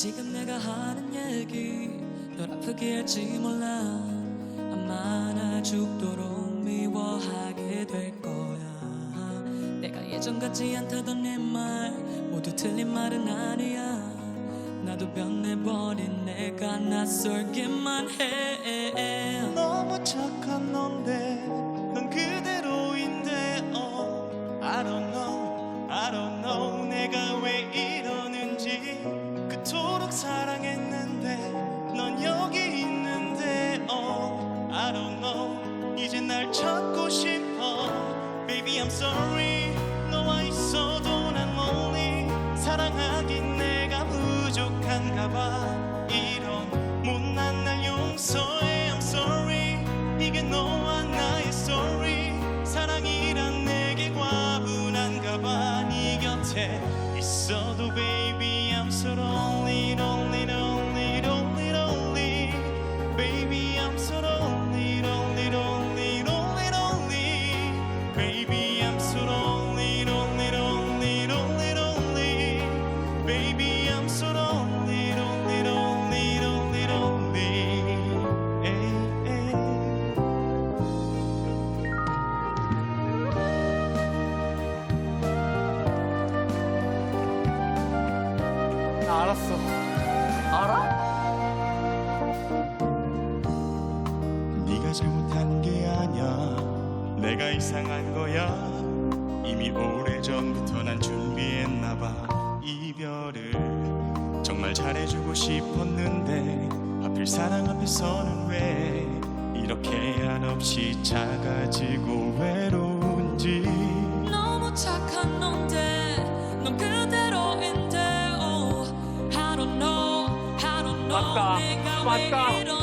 지금 내가 하는 얘기 널 아프게 할지 몰라. 아마 나 죽도록 미워하게 될 거야. 내가 예전 같지 않다던 내 말 모두 틀린 말은 아니야. 나도 변해버린 내가 낯설기만 해. 너무 착한 넌데 넌 그대로인데 oh I don't 찾고 싶어 Baby I'm sorry 나 알았어. 알아? 네가 잘못한 게 아니야. 내가 이상한 거야. 이미 오래전부터 난 준비했나 봐. 이별을 정말 잘해주고 싶었는데 하필 사랑 앞에서는 왜 이렇게 한없이 작아지고 외로운지. 너무 착한 넌데 넌 그대 I don't know 맞다. 내가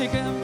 외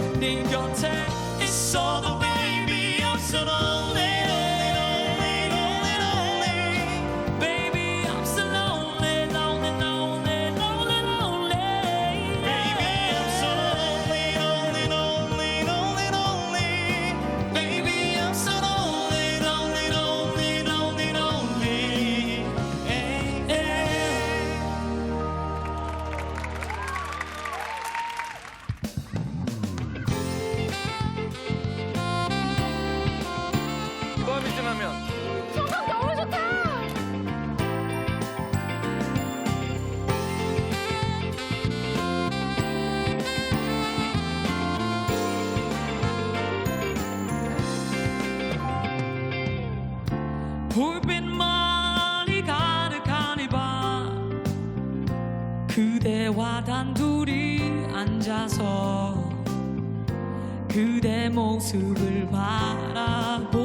그대 모습을 바라보고만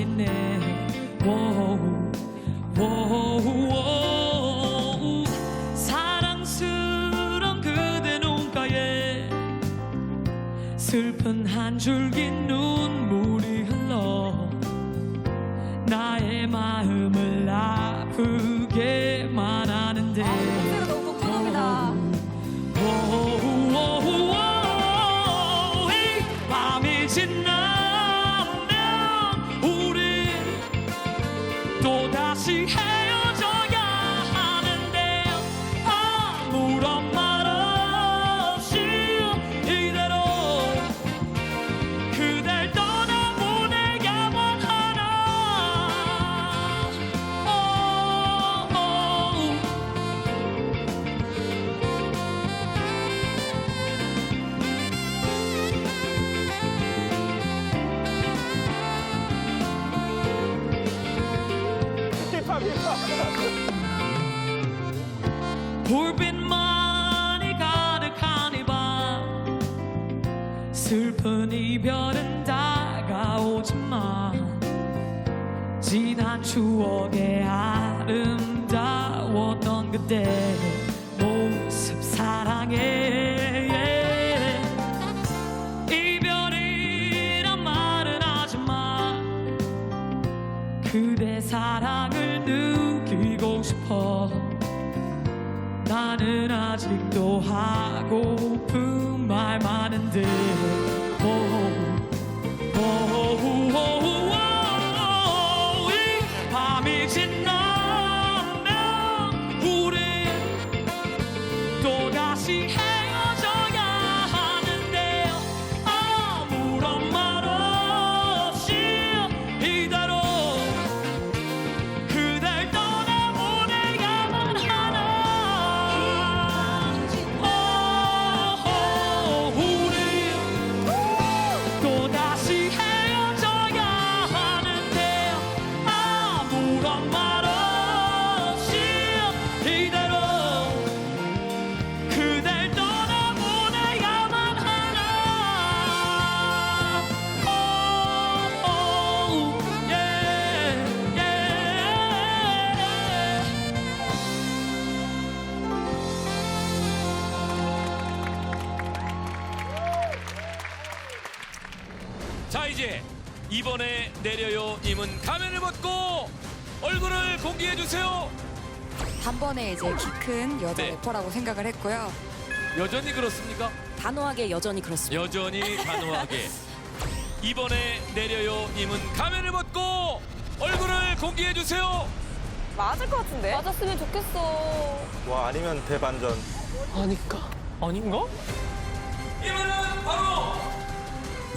있네 워우, 워우, 워우. 사랑스런 그대 눈가에 슬픈 한 줄기 눈물이 흘러 나의 마음을 아프게만 하는데 불빛만이 가득한 이밤. 슬픈 이별은 다가오지만 지난 추억에 아름다웠던 그대 모습 사랑해. 이별이란 말은 하지만 그대 사랑을 느끼고 싶어 나는 아직도 하고픈 말 많은데. 오, 오, 오, 오, 자 이제 이번에 내려요 님은 가면을 벗고 얼굴을 공개해 주세요. 단번에 이제 키 큰 여자 네. 래퍼라고 생각을 했고요. 여전히 그렇습니까? 단호하게 여전히 그렇습니다. 여전히 단호하게 이번에 내려요 님은 가면을 벗고 얼굴을 공개해 주세요. 맞을 것 같은데? 맞았으면 좋겠어. 와 아니면 대반전. 아닐까? 아닌가?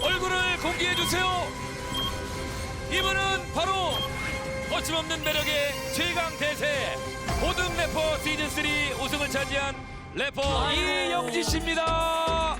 얼굴을 공개해 주세요. 이분은 바로 거침없는 매력의 최강 대세 고등 래퍼 시즌 3 우승을 차지한 래퍼 이영지 씨입니다.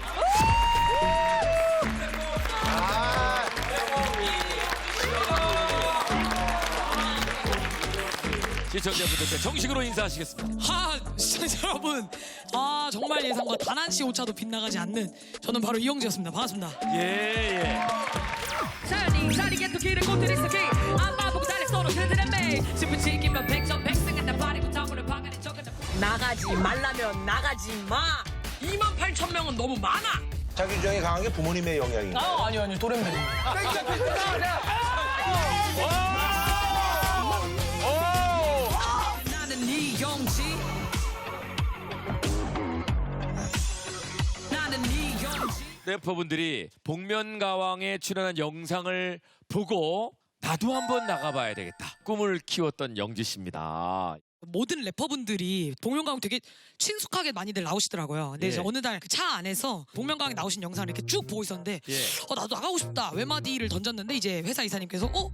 시청자분들께 정식으로 인사하시겠습니다. 하 시청자 여러분 아 정말 예상과 단한시 오차도 빗나가지 않는 저는 바로 이영지였습니다 반갑습니다 예, 예. 샤니 샤니게 또 길을 못 들이 쓰기 안마 보고 달려 서로 그들의 매일 슬픈 지기면 백전 백승은 나 바리고 타고를 방안에 적어져 나가지 말라면 나가지 마. 2만 8천 명은 너무 많아. 자기 주장이 강한 게 부모님의 영향인가? 아, 아니요, 아니요. 또래입니 래퍼분들이 복면가왕에 출연한 영상을 보고 나도 한번 나가봐야 되겠다. 꿈을 키웠던 영지 씨입니다. 모든 래퍼분들이 복면가왕 되게 친숙하게 많이들 나오시더라고요 근데 예. 이제 어느 날 그 차 안에서 복면가왕에 나오신 영상을 이렇게 쭉 보고 있었는데 예. 어 나도 나가고 싶다 외마디를 던졌는데 이제 회사 이사님께서 어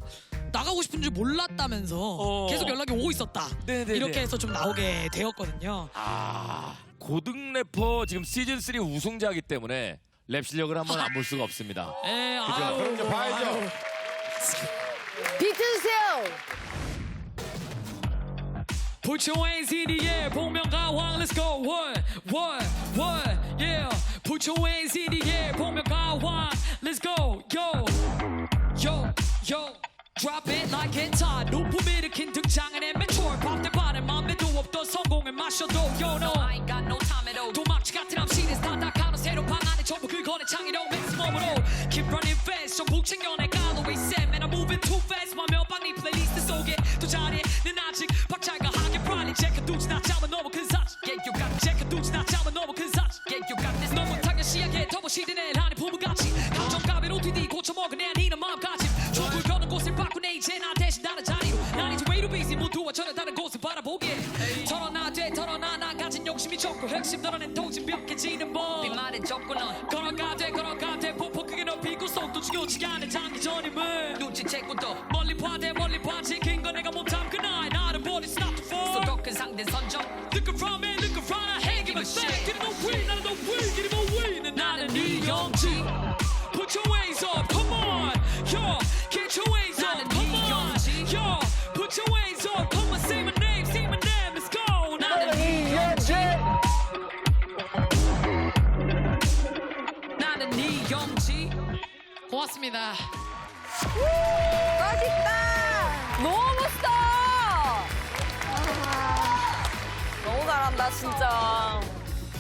나가고 싶은 줄 몰랐다면서 어. 계속 연락이 오고 있었다 네네네. 이렇게 해서 좀 나오게 되었거든요 아 고등 래퍼 지금 시즌 3 우승자이기 때문에 랩 실력을 한번 안 볼 수가 없습니다. 에, 그죠? 아유, 그럼 이제 봐야죠. 비트 주세요. Put your hands in the air, 복면가왕, let's go. What, what, what, yeah. Put your hands in the air, 복면가왕, let's go. Yo, yo, yo. Drop it like it's hot. 높음 일으킨 등장은 immature. 밥대 반에 맘에도 없던 성공을 마셔도 got no 긁어내 창의로 맥시멈으로 Keep running fast. 전국 챙겨내 Galloway set. Man, I'm moving too fast. 마며 방리 플레이리스트 속에 또 자리에 는 아직 박차가 하게 빨리 제껴두지 나 잡아 너무 큰 사실 Yeah, you got 제껴두지 나 잡아 너무 큰 사실 Yeah, you got this. 너무 당연시하게 터부시는 애 하니 부부같이. 감정가면 OTD 고쳐먹은 애 아니는 마음가짐 족을 거는 곳을 바꾸네 이제 나 대신 다른 자리로. 난 이제 way too busy. 모두와 전혀 다른 곳을 바라보게. 털어놔 돼 털어놔. 나 가진 욕심이 적고 핵심 드러낸 통 진 벽해지는 법. 빈말해졌고 넌 걸어가 돼 걸어가 돼. 폭폭 크게 높이고 속도 죽여지게 하는 장기 전임을. 눈치채고 또. 멀리 봐대 멀리 고맙습니다. 너무 멋있다. 너무 잘한다 진짜.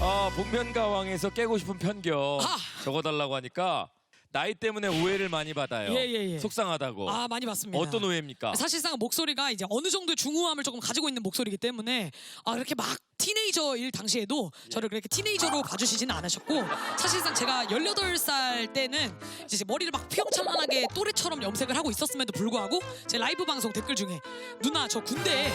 아, 복면가왕에서 깨고 싶은 편견 아. 적어달라고 하니까 나이 때문에 오해를 많이 받아요. 예, 예, 예. 속상하다고. 아 많이 봤습니다. 어떤 오해입니까? 사실상 목소리가 이제 어느 정도의 중후함을 조금 가지고 있는 목소리이기 때문에 아 이렇게 막 티네이저일 당시에도 저를 그렇게 티네이저로 봐주시지는 않으셨고 사실상 제가 18살 때는 이제 머리를 막 휘황찬란하게 또래처럼 염색을 하고 있었음에도 불구하고 제 라이브 방송 댓글 중에 누나 저 군대에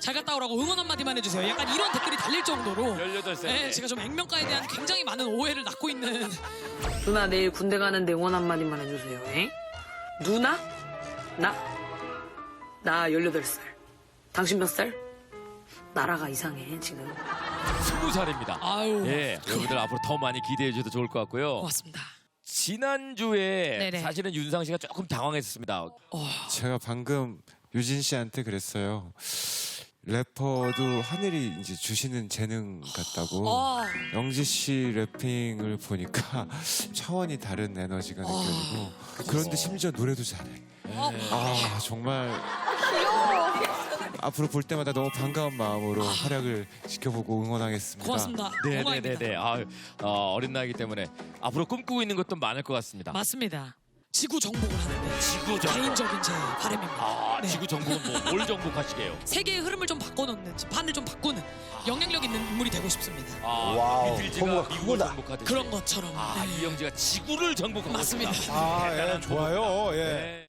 잘 갔다 오라고 응원 한마디만 해주세요 약간 이런 댓글이 달릴 정도로 18살 네, 때. 제가 좀 액면가에 대한 굉장히 많은 오해를 낳고 있는 누나 내일 군대 가는데 응원 한마디만 해주세요. 에? 누나? 나? 나 18살. 당신 몇 살? 나라가 이상해 지금. 20살입니다. 아유 예, 여러분들 앞으로 더 많이 기대해 주셔도 좋을 것 같고요. 고맙습니다 지난주에 네네. 사실은 윤상 씨가 조금 당황했었습니다. 제가 방금 유진 씨한테 그랬어요. 래퍼도 하늘이 이제 주시는 재능 같다고. 아. 영지 씨 래핑을 보니까 차원이 다른 에너지가 느껴지고 그런데 심지어 노래도 잘해. 아 정말 앞으로 볼 때마다 너무 반가운 마음으로 활약을 지켜보고 응원하겠습니다. 고맙습니다. 네네네네. 아, 어, 어린 나이기 때문에 앞으로 꿈꾸고 있는 것도 많을 것 같습니다. 맞습니다. 지구 정복을 하는데 지구 정복. 개인적인 제 바람입니다. 아, 네. 지구 정복은 뭐, 뭘 정복하시게요? 세계의 흐름을 좀 바꿔놓는, 판을 좀 바꾸는 영향력 있는 인물이 되고 싶습니다. 아, 와우, 비틀즈가 포부가 미국을 크구나. 정복하듯이. 그런 것처럼. 아, 네. 이영지가 지구를 정복하고 맞습니다. 있습니다. 아, 예, 대단한 좋아요. 예. 네.